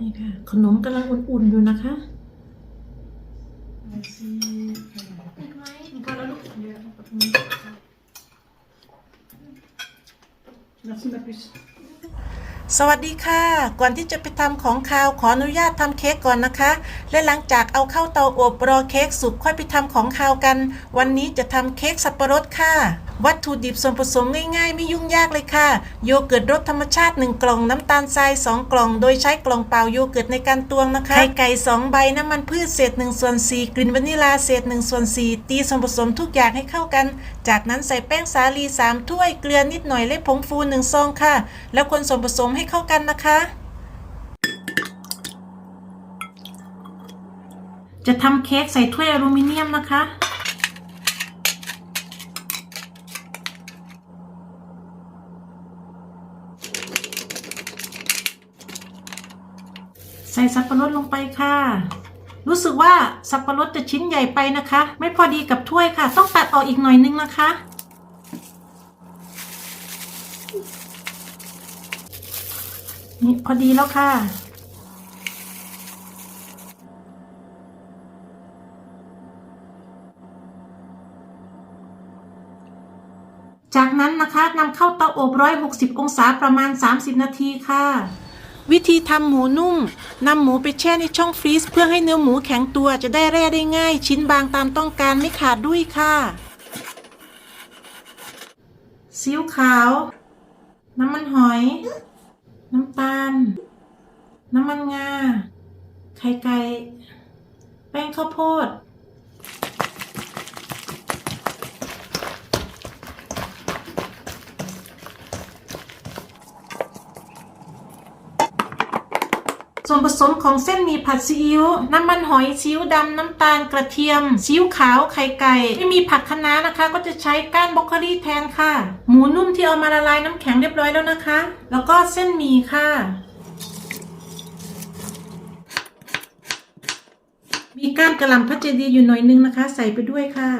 นี่ค่ะ ขนมกำลังอุ่นๆอยู่นะคะอีกไหมพอแล้วลูกเดี๋ยว Merci ma puce. สวัสดีค่ะ ก่อนที่จะไปทำของคาวขออนุญาตทำเค้กก่อนนะคะ และหลังจากเอาเข้าเตาอบรอเค้กสุกค่อยไปทำของคาวกัน วันนี้จะทำเค้กสับปะรดค่ะ วัตถุดิบส่วนผสมง่ายๆ ไม่ยุ่งยากเลยค่ะ โยเกิร์ตรสธรรมชาติ 1 กล่อง น้ำตาลทราย 2 กล่อง โดยใช้กล่องเปล่าโยเกิร์ตในการตวงนะคะ ไข่ไก่ 2 ใบ น้ำมันพืชเศษ1ส่วน4กลิ่นวานิลาเศษ1ส่วน4ตีส่วนผสมทุกอย่างให้เข้ากัน จากนั้นใส่แป้งสาลี 3 ถ้วย เกลือนิดหน่อย และผงฟู1ซองค่ะ แล้วคนส่วนผสมให้เข้ากันนะคะจะทำเค้กใส่ถ้วยอลูมิเนียมนะคะ ใส่สับปะรดลงไปค่ะ รู้สึกว่าสับปะรดจะชิ้นใหญ่ไปนะคะ ไม่พอดีกับถ้วยค่ะ ต้องตัดออกอีกหน่อยนึงนะคะ นี่พอดีแล้วค่ะจากนั้นนะคะนำเข้าเตาอบ 160 องศาประมาณ 30 นาทีค่ะ วิธีทำหมูนุ่มนำหมูไปแช่ในช่องฟรีซเพื่อให้เนื้อหมูแข็งตัวจะได้แร่ได้ง่าย ชิ้นบางตามต้องการไม่ขาดด้วยค่ะซีอิ๊วขาว น้ำมันหอย น้ำตาล น้ำมันงา ไข่ไก่ แป้งข้าวโพด วนผสมของเส้นหมี่ผัดซีอิ๊วน้ำมันหอยซีอิ๊วดำน้ำตาลกระเทียมซีอิ๊วขาวไข่ไก่ไม่มีผักคะน้านะคะ ก็จะใช้ก้านบรอกโคลีแทนค่ะ หมูนุ่มที่เอามาละลายน้ำแข็งเรียบร้อยแล้วนะคะ แล้วก็เส้นหมี่ค่ะมีก้านกระหล่ำพัชดีอยู่หน่อยนึงนะคะ ใส่ไปด้วยค่ะ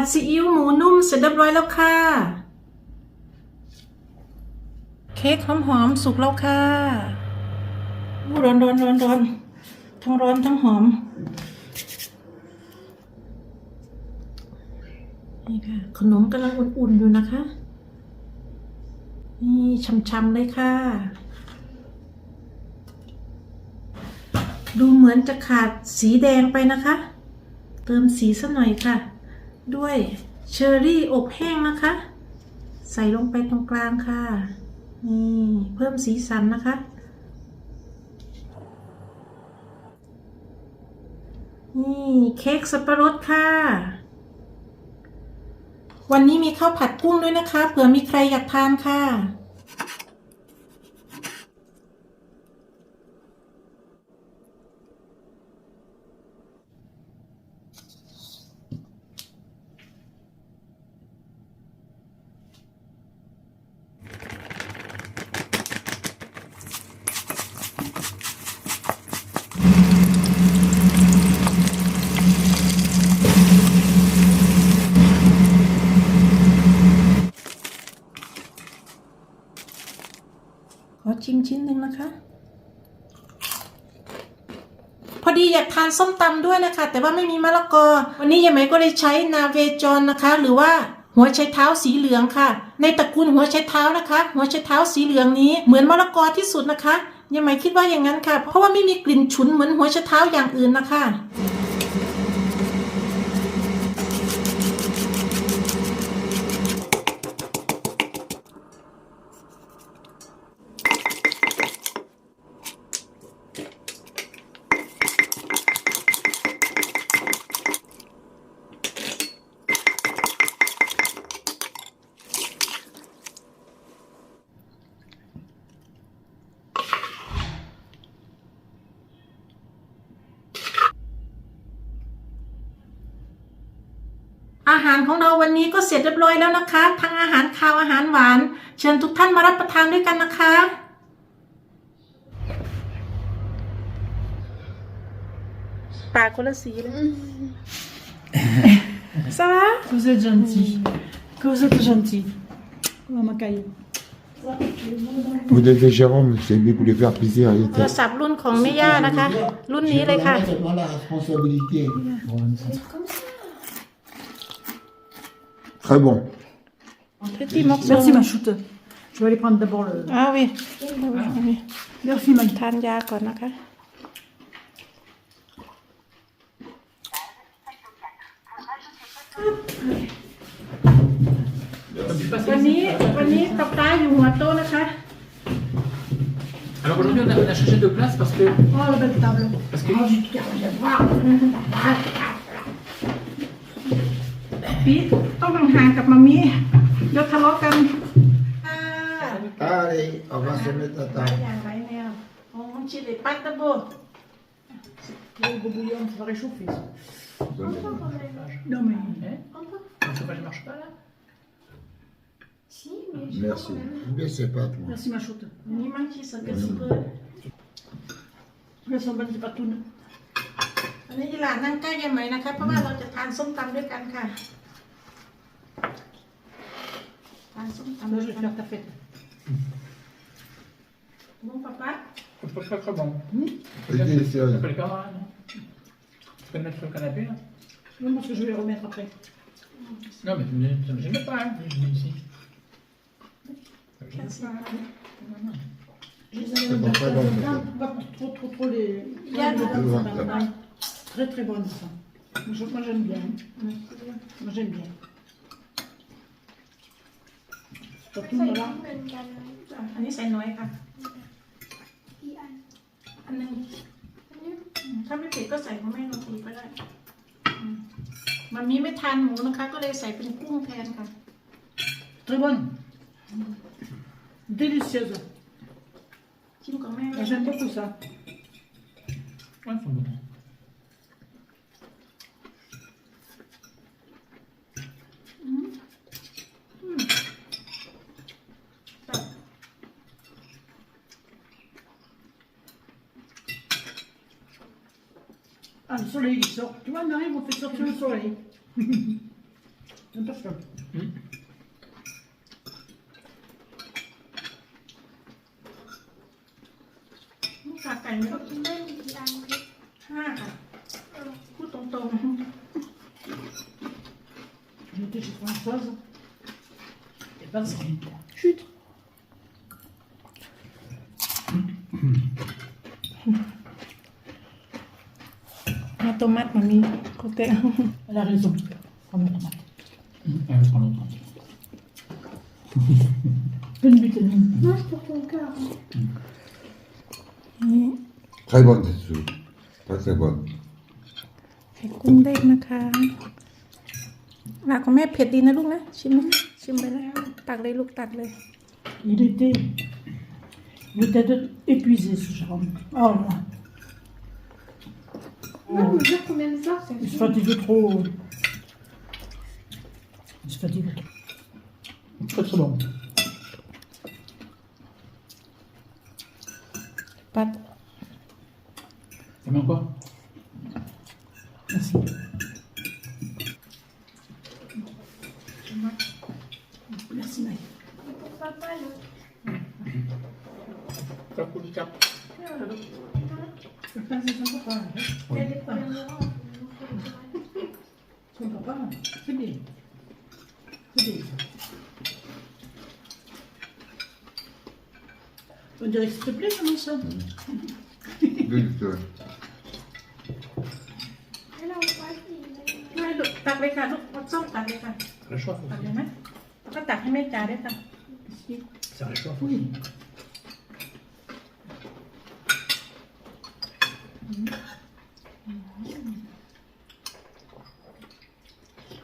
ดซีอิ๊วหมูนุ่มเสร็จเรียบร้อยแล้วค่ะ เค้กหอมๆสุกแล้วค่ะอู้ร้อนร้อนร้อนร้อนทั้งร้อนทั้งหอม นี่ค่ะ ขนมกำลังอุ่นๆอยู่นะคะ นี่ช่ำๆเลยค่ะ ดูเหมือนจะขาดสีแดงไปนะคะ เติมสีสักหน่อยค่ะ ด้วยเชอร์รี่อบแห้งนะคะ ใส่ลงไปตรงกลางค่ะ นี่เพิ่มสีสันนะคะ นี่เค้กสับปะรดค่ะ วันนี้มีข้าวผัดกุ้งด้วยนะคะ เผื่อมีใครอยากทานค่ะ ขอชิมชิ้ นะคะ พอดีอยากทานส้มตำด้วยนะคะ แต่ว่าไม่มีมะละกอ วันนี้ยายไหมก็เลยใช้นาเวจอนนะคะ หรือว่าหัวไชเท้าสีเหลืองค่ะ ในตระกูลหัวไชเท้านะคะ หัวไชเท้าสีเหลืองนี้เหมือนมะละกอที่สุดนะคะยายไม่คิดว่าอย่างนั้นค่ะ เพราะว่าไม่มีกลิ่นฉุนเหมือนหัวไชเท้าอย่างอื่นนะคะาหารของเราวันนี้ก็เสร็จเรียบร้อยแล้วนะคะ ทั้งอาหารคาวอาหารหวาน เชิญทุกท่านมารับประทานด้วยกันนะคะปากคนละสีเลยสวัส Que vous êtes gentil. Que vous êtes gentil. Oh, ma caillou. Vous devez Jérôme, c'est lui pour lui faire plaisir. Il โทร était ศัพท์รุ่นของแม่ย่านะคะ รุ่นนี้เลยค่ะ Moi, la responsabilité. Très bon. Petit morceau Merci, ma choute. Je vais aller prendre d'abord le. อ้าววิ Merci, ma ทานยาก่อนนะคะวันนี้วันนี้ตบตาอยู่หัวโต๊ะนะคะ Alors aujourd'hui on a, on a changé de place parce que Oh, la belle table. parce que ปีต้องห่างๆกับมามีเดี๋ยวทะเลาะกัน Allez, on va se mettre à หลาย table. อย่างหลายแนวโอ้ชิลิปัตตะโบ Le gros bouillon, ça va réchauffer. ça. Non, mais. le chauffage ne marche pas là. Si, mais je Merci. Mais c'est pas moi. Merci, ma choute. นี่มันชีสกระสุน Elles sont bonnes, c'est pas tout. อันนี้ยีหลานนั่งใกล้ยายไหมนะคะ เพราะว่าเราจะทานส้มตำด้วยกันค่ะ ทานส้มตำ Là, ด้วย je vais กัน faire ta fête. มุ้งป๊าป๊า C'est pas très très bon. C'est délicieux. Tu peux les perdre là, non Tu peux le mettre sur le canapé là Non, parce que je vais les remettre après. Non mais ne- ça ne me gêne pas, hein, je mets ici. Ça me gêne pas, hein. Non, non. Je les C'est avais pas très bon. Non, Pas trop, trop, trop les. Il y a les le- dames, le ça ventre. va. Très, très bonne, ça. Moi, je- Moi, j'aime bien. Moi, j'aime bien. C'est pas tout, ใส่ voilà. เหมือนกันอันนี้ใส่น้อยค่ะกี่อันอันหนึงอันนี้อืมถ้าไม่เผ็ดก็ใส่ของแม่โรตีก็ได้อืมมันมีไม่ทานหมูนะคะ ก็เลยใส่เป็นกุ้งแทนค่ะ Très bonne. Délicieuse. ชิมของแม่ Moi, J'aime beaucoup ça. Ouais, ils sont bons. Le soleil, il sort. Tu vois, Marie, on fait sortir le soleil. Attention. ลูกขาไก่เนี่ยคุณแม่มีกี่อันพริกห้าค่ะเออพูดตรง J'étais chez Françoise. Et ben, c'est Chut. ๆ มาโตมัดมามีโคเตะ Elle a raison. Prends la tomate. Ah, je prends l'autre. Une vitamine. Moi, je pour ton cœur. Très bonne cette soupe. Très très bonne. ไข่กุ้งเด้งนะคะหลักของแม่เผ็ดดีนะลูกนะ ชิมไหมชิมไปแล้ว ตักเลยลูกตักเลย Il était. Il était de- épuisé, ce Jérôme. Oh là. Moi, je vous jure combien de fois ça Il se fait. fatigue trop. Il se fatigue trop. Très très bon. ปัด Ça met encore Merci. Merci, Maï. Pourquoi pas l'autre Ça coule du cap. Le pain, c'est son papa. hein. Il y a des problèmes de rein. Son papa, c'est bien. C'est Magnifique. On dirait que ça te plaît, comment ça Délicieux. Elle a pas dit. แม่ลูกตักเลยค่ะลูกเอาส้มตักเลยค่ะ Réchauffe ตัก aussi. เลยไหมแล้วก็ตักให้แม่จ๋าด้วยค่ะ Ça réchauffe Oui.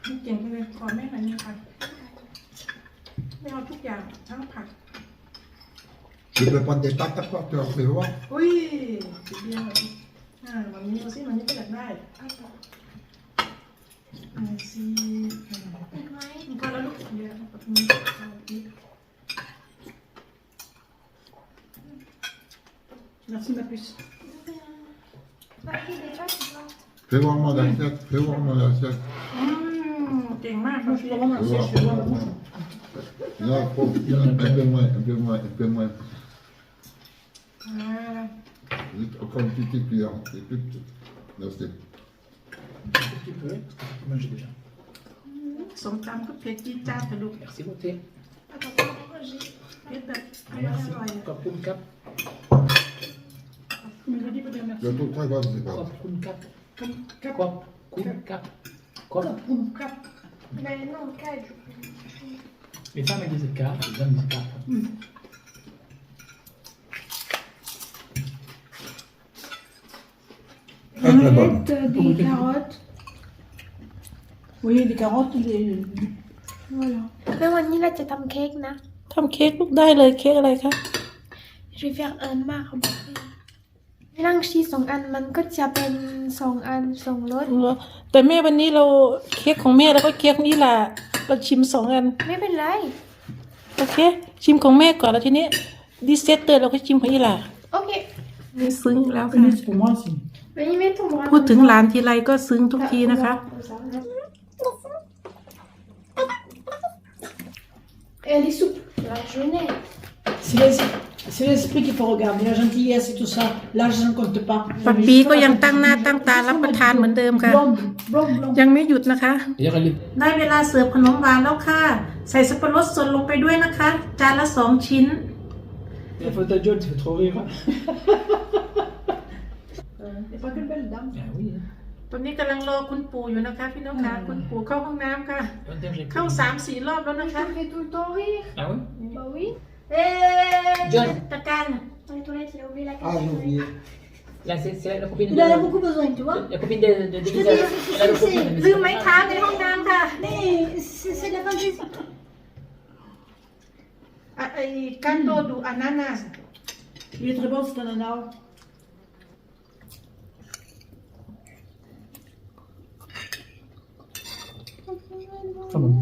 นี่เก่งไปเลยขอแม่หน่อยนึงค่ะไม่เอาทุกอย่างทั้งผัก Je peux prendre des pâtes à porteur, tu vois อุ้ยสุดยอดอ่าวันนี้เอาสิมันนี้ก็อยากได้เอาสิอ่า Ouais. พอแล้วลูกเดี๋ยวเอาแบบนี้เอาอีก Merci, ma puce. Mon assiette, fais voir mon assiette. อืมเก่งมาก Moi, je peux vraiment Fais lancer, voir, je fais fais voir voir, la bouche. Non, faut, un peu moins, un peu moins, un peu moins. อ่า Juste Comme une petite cuillère, c'est tout. Merci. Un petit peu, parce que tu peux manger déjà. สมตำก็เผ็ดจี๊ดจ้าดแต่ลูก Merci, beauté. Attends, moi, j'ai. เผ็ดแบบอ Merci. ร่อย Kopun kap. Comme je dis, peut-être merci. Je trouve très bon, c'est pas. Kopun kap. Comme cap. Kopun kap. Kop. Comme cap. Mais non, quatre. Les femmes elles disent kap, les hommes disent kap. Très très bonne. des carottes. Oui, des carottes, des. Voilà. แม่วันนี้เราจะทำเค้กนะทำเค้กลูกได้เลยเค้กอะไรคะ Je vais faire un marbre. ร่างชีสสองอันมันก็จะเป็นสองอันสองรสแต่แม่วันนี้เราเค้กของแม่แล้วก็เค้กของอีหล่าเราชิมสองอัน ไม่เป็นไร โอเค ชิมของแม่ก่อนแล้วทีนี้ดิเซตเตอร์เราก็ชิมของอีหล่าโอเคนี่ซึ้งแล้ว Oui, c'est pour moi aussi. วันนี้ไม่ถูกพูดถึงหลานทีไรก็ซึ้งทุกทีนะคะ Elle est souple. La jaunette. C'est l'es- c'est l'esprit qu'il faut regarder, la gentillesse et tout ça. Là, je ne compte pas. ปับปีก็ยังตั้งหน้าตั้งตารับประทานเหมือนเดิมค่ะ Blonde, blonde, blonde. ยังไม่หยุดนะคะ D'ailleurs, elle est ได้เวลาเสิร์ฟขนมหวานแล้วค่ะ ใส่สับปะรดสดลงไปด้วยนะคะ จานละสองชิ้น La photo de John, tu fais trop rire. Et pas qu'une belle dame. Ah oui. hein. ตอนนี้กำลังรอคุณปู่อยู่นะคะ พี่น้องคะคุณปู่เข้าห้องน้ำค่ะ On dirait que j'ai เข้า pris- สามสี่รอบแล้วนะคะ Ça fait tout le temps rire. Ah oui Bah oui. เอ๊ะ John ตะการ Dans les toilettes, il a oublié la Ah, carte. j'ai oublié. Là, c'est c'est la copine Il en a de... beaucoup besoin, tu vois. La copine de... de, de, te dis, Elle a le c'est- copine, mais ลื c'est มไม้ pas เท้า grave. ในห้องน้ำค่ะ Mais c'est c'est de la fantaisie. อะไอ้กันโดดูอานานาส Il est très bon, cet ananas. Pas bon.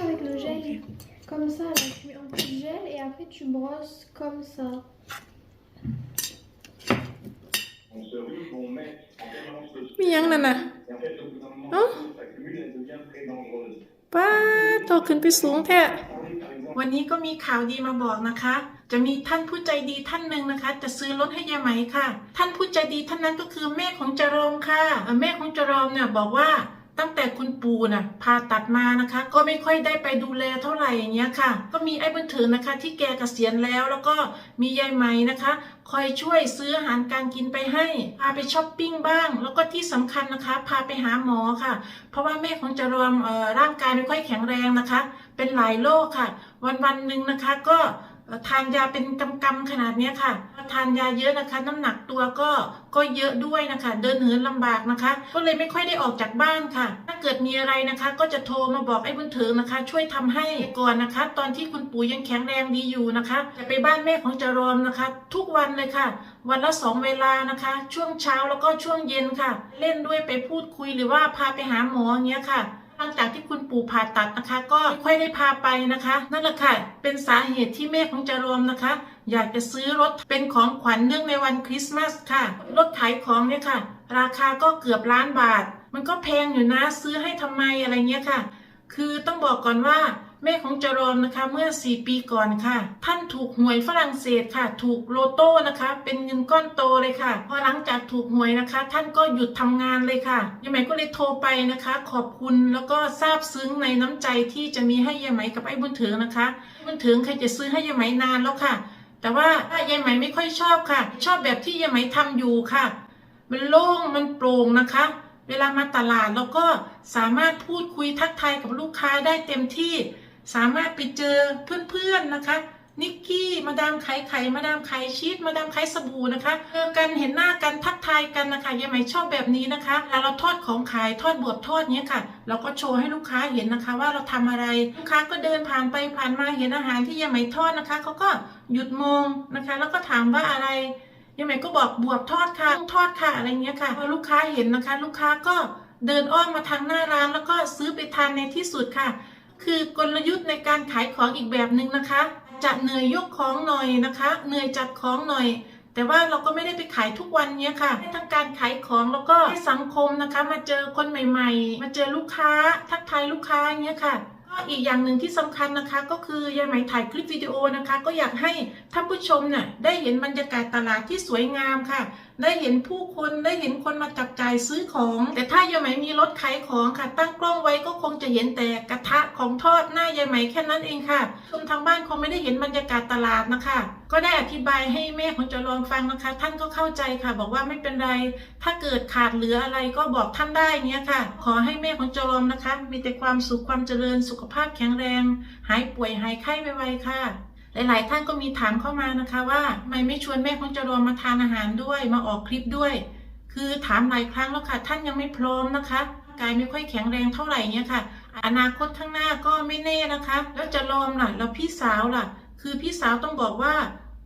Avec le gel. Comme ça, là, tu mets un peu de gel et après tu brosses comme ça. On se rue, on met en permanence le มียังนั่นน่ะ Et en fait, au bout d'un moment, Hein l'eau s'accumule, elle devient très dangereuse. ป้าโตขึ้นไปสูงแท้ Parler, par exemple, วันนี้ก็มีข่าวดีมาบอกนะคะ จะมีท่านผู้ใจดีท่านหนึ่งนะคะ จะซื้อรถให้ยายไหมค่ะ ท่านผู้ใจดีท่านนั้นก็คือแม่ของจารอมค่ะเอ่อแม่ของจารอมเนี่ยบอกว่า ตั้งแต่คุณปู่น่ะผ่าตัดมานะคะ ก็ไม่ค่อยได้ไปดูแลเท่าไหร่อย่างเงี้ยค่ะ ก็มีไอ้บุญถือนะคะ ที่แกเกษียณแล้วแล้วก็มียายไหมนะคะ คอยช่วยซื้ออาหารการกินไปให้ พาไปช้อปปิ้งบ้าง แล้วก็ที่สำคัญนะคะ พาไปหาหมอค่ะ เพราะว่าแม่ของจารอมร่างกายไม่ค่อยแข็งแรงนะคะ เป็นหลายโรคค่ะ วันวันหนึ่งนะคะก็ ทานยาเป็นกำกำๆขนาดนี้ค่ะ ทานยาเยอะนะคะ น้ำหนักตัวก็ก็เยอะด้วยนะคะ เดินเหินลำบากนะคะ ก็เลยไม่ค่อยได้ออกจากบ้านค่ะ ถ้าเกิดมีอะไรนะคะ ก็จะโทรมาบอกไอ้บุญเถึงนะคะ ช่วยทำให้ก่อนนะคะ ตอนที่คุณปู่ยังแข็งแรงดีอยู่นะคะจะไปบ้านแม่ของจรอมนะคะ ทุกวันเลยค่ะ วันละสองเวลานะคะ ช่วงเช้าแล้วก็ช่วงเย็นค่ะ เล่นด้วยไปพูดคุยหรือว่าพาไปหาหมออย่างเงี้ยค่ะ หลังจากที่คุณปู่ผ่าตัดนะคะ ก็ค่อยได้พาไปนะคะ นั่นแหละค่ะ เป็นสาเหตุที่แม่ของจารวมนะคะ อยากจะซื้อรถเป็นของขวัญเนื่องในวันคริสต์มาสค่ะ รถขายของเนี่ยค่ะ ราคาก็เกือบล้านบาท มันก็แพงอยู่นะซื้อให้ทำไมอะไรเงี้ยค่ะ คือต้องบอกก่อนว่า แม่ของจรอมนะคะเมื่อ 4 ปีก่อนค่ะ ท่านถูกหวยฝรั่งเศสค่ะ ถูกโลโต้นะคะ เป็นเงินก้อนโตเลยค่ะ พอหลังจากถูกหวยนะคะ ท่านก็หยุดทำงานเลยค่ะยายไหมก็เลยโทรไปนะคะ ขอบคุณแล้วก็ซาบซึ้งในน้ำใจที่จะมีให้ยายไหมกับไอ้บุญเถิงนะคะบุญเถิงใครจะซื้อให้ยายไหมนานแล้วค่ะ แต่ว่ายายไหมไม่ค่อยชอบค่ะ ชอบแบบที่ยายไหมทำอยู่ค่ะ มันโล่งมันโปร่งนะคะเวลามาตลาดเราก็สามารถพูดคุยทักทายกับลูกค้าได้เต็มที่ สามารถไปเจอเพื่อนๆนะคะนิกกี้ มาดามไข่ไข่มาดามไข่ชีสมาดามไข่สบู่นะคะ เจอกันเห็นหน้ากันทักทายกันนะคะยายไหมชอบแบบนี้นะคะแล้วเราทอดของขายทอดบวบทอดเนี้ยค่ะ เราก็โชว์ให้ลูกค้าเห็นนะคะ ว่าเราทำอะไรลูกค้าก็เดินผ่านไปผ่านมาเห็นอาหารที่ยายไหมทอดนะคะเขาก็หยุดมองนะคะ แล้วก็ถามว่าอะไรยังไงก็บอกบวบทอดค่ะทอดค่ะอะไรเงี้ยค่ะพอลูกค้าเห็นนะคะ ลูกค้าก็เดินอ้อมมาทางหน้าร้านแล้วก็ซื้อไปทานในที่สุดค่ะ คือกลยุทธ์ในการขายของอีกแบบหนึ่งนะคะ จะเหนื่อยยกของหน่อยนะคะ เหนื่อยจัดของหน่อย แต่ว่าเราก็ไม่ได้ไปขายทุกวันเนี้ยค่ะให้ทั้งการขายของแล้วก็ให้สังคมนะคะ มาเจอคนใหม่ ๆ มาเจอลูกค้า ทักทายลูกค้าอย่างเงี้ยค่ะก็อีกอย่างหนึ่งที่สำคัญนะคะก็คือยายไหมถ่ายคลิปวิดีโอนะคะ ก็อยากให้ท่านผู้ชมเนี่ยได้เห็นบรรยากาศตลาดที่สวยงามค่ะได้เห็นผู้คนได้เห็นคนมาจับจ่ายซื้อของ แต่ถ้ายายไหมมีรถขายของค่ะ ตั้งกล้องไว้ก็คงจะเห็นแต่กระทะของทอดหน้ายายไหมแค่นั้นเองค่ะชมทางบ้านคงไม่ได้เห็นบรรยากาศตลาดนะคะ ก็ได้อธิบายให้แม่ของจรองฟังนะคะ ท่านก็เข้าใจค่ะ บอกว่าไม่เป็นไร ถ้าเกิดขาดเหลืออะไรก็บอกท่านได้เนี้ยค่ะ ขอให้แม่ของจรอมนะคะ มีแต่ความสุขความเจริญสุขภาพแข็งแรง หายป่วยหายไข้ไวๆค่ะ หลาย ๆ ท่านก็มีถามเข้ามานะคะว่าทำไมไม่ชวนแม่ของจรอมมาทานอาหารด้วย มาออกคลิปด้วย คือถามหลายครั้งแล้วค่ะ ท่านยังไม่พร้อมนะคะกายไม่ค่อยแข็งแรงเท่าไหร่เนี่ยค่ะ อนาคตข้างหน้าก็ไม่แน่นะคะ แล้วจะรอมล่ะแล้วพี่สาวล่ะ คือพี่สาวต้องบอกว่า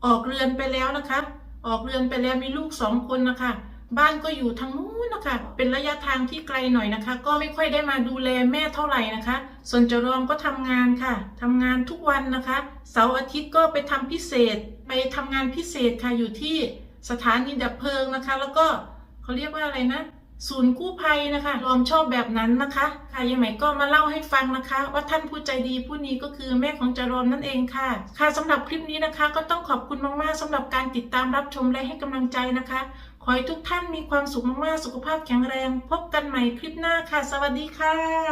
ออกเรือนไปแล้วนะคะ ออกเรือนไปแล้วมีลูกสองคนนะคะ บ้านก็อยู่ทางนู้นนะคะ เป็นระยะทางที่ไกลหน่อยนะคะ ก็ไม่ค่อยได้มาดูแลแม่เท่าไหร่นะคะ ส่วนจรอมก็ทำงานค่ะทำงานทุกวันนะคะ เสาร์อาทิตย์ก็ไปทำพิเศษ ไปทำงานพิเศษค่ะ อยู่ที่สถานีดับเพลิงนะคะ แล้วก็เขาเรียกว่าอะไรนะ ศูนย์กู้ภัยนะคะ รอมชอบแบบนั้นนะคะ ค่ะยังไหมก็มาเล่าให้ฟังนะคะ ว่าท่านผู้ใจดีผู้นี้ก็คือแม่ของจรอมนั่นเองค่ะ ค่ะสำหรับคลิปนี้นะคะ ก็ต้องขอบคุณมากๆสำหรับการติดตามรับชมและให้กำลังใจนะคะ อให้ทุกท่านมีความสุขมากๆ สุขภาพแข็งแรง พบกันใหม่คลิปหน้าค่ะ สวัสดีค่ะ